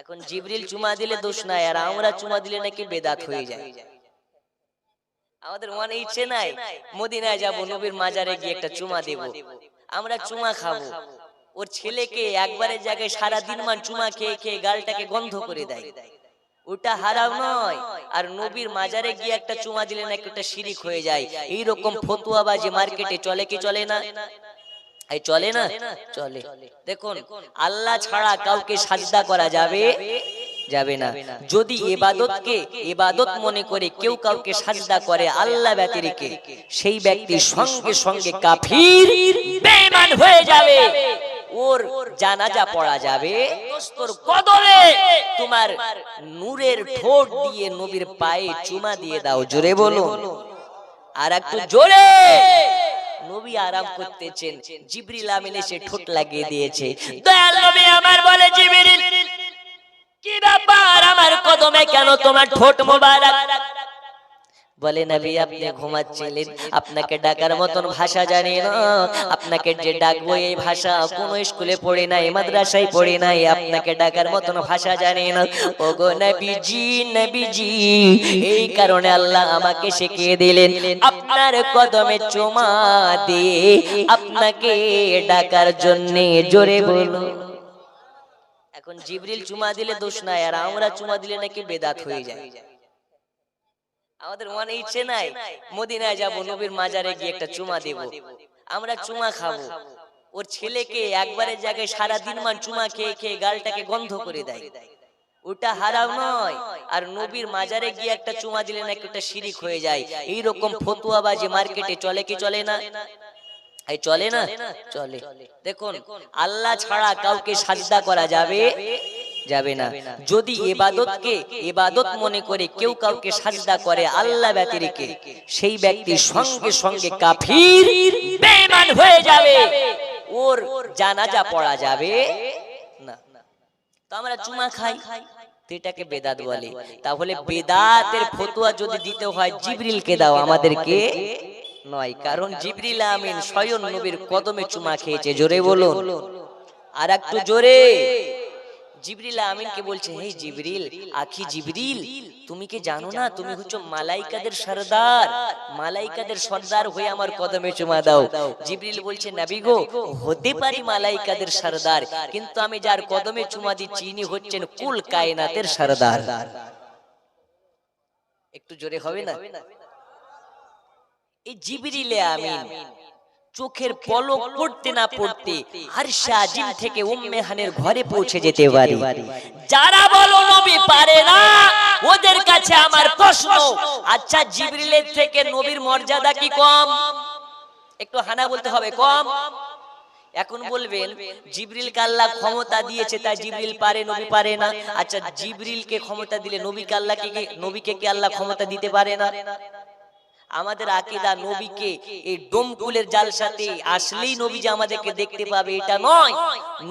এখন জিবরিল চুমা দিলে দোষ নাই আর আমরা চুমা দিলে নাকি বেদাত হয়ে যায়। আমাদের মনে ইচ্ছে নাই মদিনায় যাব নবীর মাজারে গিয়ে একটা চুমা দেব। আমরা চুমা খাব। ওর ছেলেকে একবারের জায়গায় সারা দিন মান চুমা খেয়ে খেয়ে গালটাকে গন্ধ করে দেয়। ওটা হারাম নয়। আর নবীর মাজারে গিয়ে একটা চুমা দিলে নাকি ওটা শিরিক হয়ে যায়। এইরকম ফতুয়াবাজি মার্কেটে চলে কি চলে না? এই চলে না? চলে দেখুন আল্লাহ ছাড়া কাউকে সাজদা করা যাবে যাবে না। যদি এবাদতকে এবাদত মনে করে কেউ কাউকে সাজদা করে আল্লাহ ব্যতিরিকে সেই ব্যক্তি সঙ্গে সঙ্গে কাফির বেঈমান হয়ে যাবে। ওর জানাজা পড়া যাবে। তোর তোমার নূরের ঠোঁট দিয়ে নবীর পায়ে চুমা দিয়ে দাও। জোরে বলো আর একটু জোরে। নবী আরাম করতেছেন। জিবরিল আমিন এসে ঠোঁট লাগিয়ে দিয়েছে। দয়াল নবী আমার বলে জিবরিল কি ব্যাপার? আমার কদমে কেন তোমার ঠোঁট মোবারক? বলে নবী আপনি ঘুমাচ্ছিলেন। আপনাকে ডাকার মতন ভাষা জানি না। আপনাকে যে ডাকবো এই ভাষা কোন স্কুলে পড়ে নাই মাদ্রাসায় পড়ে নাই। আপনাকে ডাকার মতন ভাষা জানি না। ও গো নবীজি নবীজি এই কারণে আল্লাহ আমাকে শিখিয়ে দিলেন আপনার কদমে চুমা দিয়ে আপনাকে ডাকার জন্য জোরে বলো এখন জিবরিল চুমা দিলে দোষ নাই আর আমরা চুমা দিলে নাকি বেদাত হয়ে যায়। আমাদের মনে ইচ্ছে নাই মদিনায় যাব নবীর মাজারে গিয়ে একটা চুমা দেব। আমরা চুমা খাব। ওর ছেলেকে একবারের জায়গায় সারা দিন মান চুমা খেয়ে খেয়ে গালটাকে গন্ধ করে দেয়। ওটা হারাম নয়। আর নবীর মাজারে গিয়ে একটা চুমা দিলে নাকি ওটা শিরিক হয়ে যায়। এইরকম ফতুয়াবাজি মার্কেটে চলে কি চলে না? এই চলে না? চলে দেখুন আল্লাহ ছাড়া কাউকে সাজদা করা যাবে? যাবে না। যদি এবাদতকে এবাদত মনে করে কেউ কাউকে সাজদা করে আল্লাহ ব্যতিরিকে সেই ব্যক্তি সঙ্গে সঙ্গে কাফির বেঈমান হয়ে যাবে। ওর জানাজা পড়া যাবে। না। তো আমরা চুমা খাই। এটাকে বেদাত বলে। তাহলে বেদাতের ফতোয়া যদি দিতে হয় জিবরিলকে দাও আমাদেরকে। নয় কারণ জিবরিল আমিন স্বয়ং নবীর কদমে চুমা খেয়েছে। জোরে বলুন। আর একটু জোরে। জিবরিল আমিনকে বলছে, হে জিবরিল, আখি জিবরিল, তুমি কি জানো না? তুমি হচ্ছে মালাইকাদের সর্দার। মালাইকাদের সর্দার হয়ে আমার কদমে চুমা দাও। জিবরিল বলছে, নবী গো, হতে পারি মালাইকাদের সর্দার, কিন্তু আমি যার কদমে চুমা দিচ্ছি, ইনি হচ্ছেন কুল কায়নাতের সর্দার। একটু জোরে হবে না? এই জিবরিলে আমিন। চোখের পলক পড়তে না পড়তে হারশা আজিম থেকে উম্মে হানের ঘরে পৌঁছে যেতে পারি। যারা বলো নবী পারে না ওদের কাছে আমার প্রশ্ন। আচ্ছা জিবরিলের থেকে নবীর মর্যাদা কি কম? একটু হানা বলতে হবে কম? এখন বলবেন জিবরিল আল্লাহ ক্ষমতা দিয়েছে তাই জিবরিল পারে নবী পারে না? আচ্ছা জিবরিলকে ক্ষমতা দিলে নবীকে আল্লাহকে কি- নবীকে কি আল্লাহ ক্ষমতা দিতে পারে না? আমাদের আকিদা নবীকে এই ডোমকুলের জালসাতে আসলেই নবী যে আমাদেরকে দেখতে পাবে এটা নয়।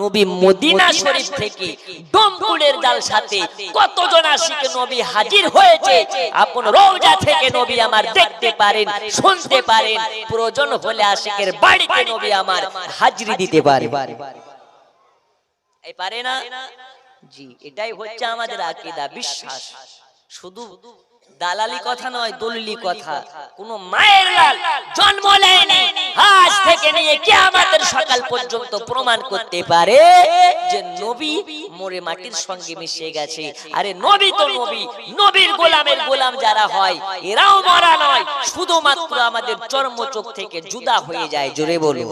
নবী মদিনা শরীফ থেকে ডোমকুলের জালসাতে কতজন আশিকে নবী হাজির হয়েছে? আপন রওজা থেকে নবী আমার দেখতে পারেন শুনতে পারেন প্রয়োজন হলে আশিকের বাড়িতে নবী আমার হাজিরি দিতে পারে। এই পারে না? জি এটাই হচ্ছে আমাদের আকিদা বিশ্বাস। শুধু দালালি কথা নয়, দলিলি কথা। কোন মায়ের লাল জন্ম নেয়নি। আজ থেকে নিয়ে কিয়ামতের সকাল পর্যন্ত প্রমাণ করতে পারে যে নবী মরে মাটির সঙ্গে মিশে গেছে। আরে নবী তো নবী, নবীর গোলামের গোলাম যারা হয়, এরাও মরা নয়। শুধুমাত্র আমাদের চর্মচোখ থেকে জুদা হয়ে যায়, জোরে বলো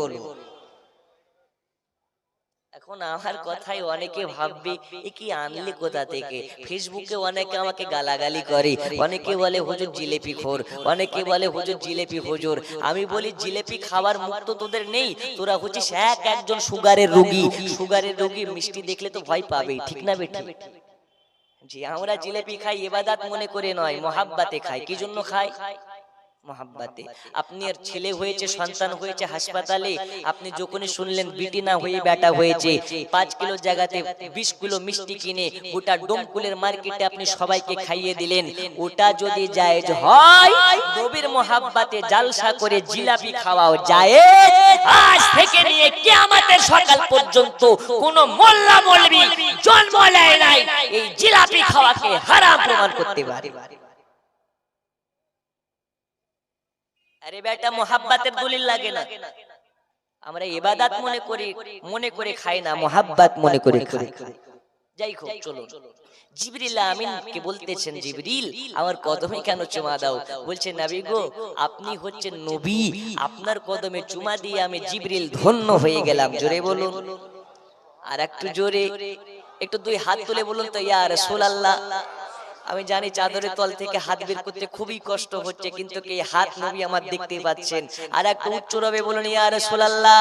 এখন আমার কথাই অনেকে ভাববে এ কি আনলে কোথা থেকে? ফেসবুকে অনেকে আমাকে গালাগালি করে অনেকে বলে হুজুর জিলেপি খোর অনেকে বলে হুজুর জিলেপি হুজুর আমি বলি জিলেপি খাবার মুক্ত তোদের নেই তোরা হচ্ছিস এক একজন সুগারের রোগী সুগারের রোগী মিষ্টি দেখলে তো ভয় পাবে ঠিক না বেটি? জি আমরা জিলেপি খাই এবাদাত মনে করে নয় মহাব্বাতে খাই কি জন্য খাই? মহাব্বাতে আপনি আর ছেলে হয়েছে সন্তান হয়েছে হাসপাতালে। আপনি যখনই শুনলেন বিটি না হয়ে বেটা হয়েছে পাঁচ কিলো জায়গাতে বিশ কিলো মিষ্টি কিনে গোটা ডোমকুলের মার্কেটে আপনি সবাইকে খাইয়ে দিলেন। ওটা যদি জায়েজ হয় নবীর মহাব্বাতে জালসা করে জিলাপি খাওয়াও যায়। আজ থেকে নিয়ে কিয়ামতের সকাল পর্যন্ত কোন মোল্লা মৌলবি জন্ম নেয় নাই। এই জিলাপি খাওয়াকে হারাম প্রমাণ করতে পারে। আরে বেটা মোহাব্বাতের দলিল লাগে না। আমরা ইবাদাত মনে করি মনে করে খাই না মোহাব্বাত মনে করে খাই। যাই হোক চলো জিবরিল আমিন কে বলতেছেন জিবরিল আমার কদমে কেন চুমা দাও? বলছে নবী গো আপনি হচ্ছেন নবী আপনার কদমে চুমা দিয়ে আমি জিবরিল ধন্য হয়ে গেলাম। জোরে বলুন। আর একটু জোরে একটু দুই হাত তুলে বলুন তো ইয়া রাসূলুল্লাহ। আমি জানি চাদরের তল থেকে হাত বের করতে খুবই কষ্ট হচ্ছে, কিন্তু এই হাত নবী আমার দেখতে পাচ্ছেন। আর একটু উচ্চ রবে বলুন ইয়া রাসূলুল্লাহ,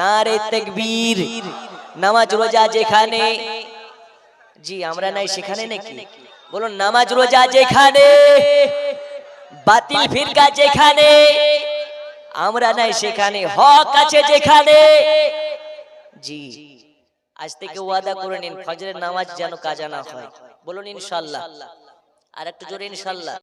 নারে তাকবীর, নামাজ রোজা যেখানে জি, আমরা নাই সেখানে নাকি? বলুন, নামাজ রোজা যেখানে, বাতিল ফিরকা যেখানে, আমরা নাই সেখানে, হক আছে যেখানে। জি, আজ থেকে ওয়াদা করে নিন, ফজরের নামাজ যেন কাজা না হয়। বলুন ইনশাল্লাহ আর একটু জোরে ইনশাল্লাহ